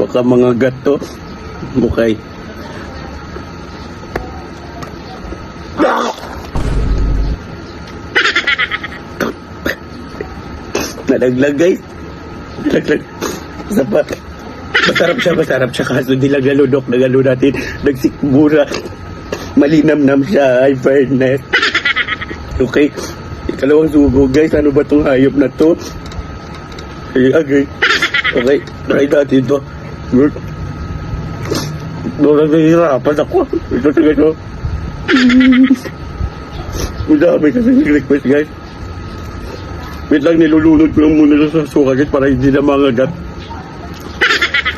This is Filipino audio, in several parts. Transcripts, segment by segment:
Baka mga gato. Okay. Nalaglag guys. Nalaglag. Isa pa. Masarap siya, masarap siya. Kaso nilagalo, dok. Nagalo natin. Nagsikmura. Malinamnam siya. Ay, fairness. Okay. Ikalawang sugo, guys. Ano ba tong hayop na to? Ay, okay. Okay. Try natin to. Good. Doon nahihirapan ako. Ito talaga to. Ang dami kasi request, guys. Wait lang, nilulunod ko lang muna sa suka, guys, para hindi na mangagat.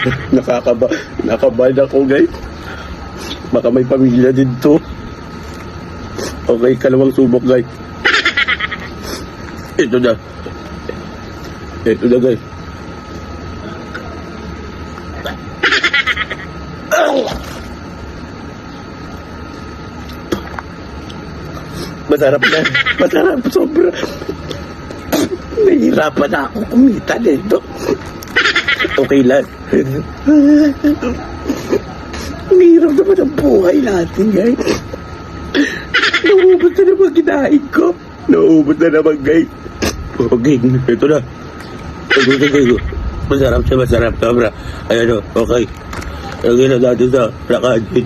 Nakakaba, nakabad ako, guys. Baka may pamilya dito. Okay, kalawang subok, guys. Ito na. Ito na, guys. Masarap na. Masarap, sobra. Nahihirapan na ako kumita dito. Okay lang. Ang hirap naman ang buhay natin, guys. Nauubos na naman kinain ko. Nauubos na naman, guys. Okay, ito na. Okay, okay, okay. Masarap siya, masarap. saya berak. Ayah tu, okey. Lagi nak dah tiga, nak.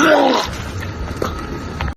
Ah!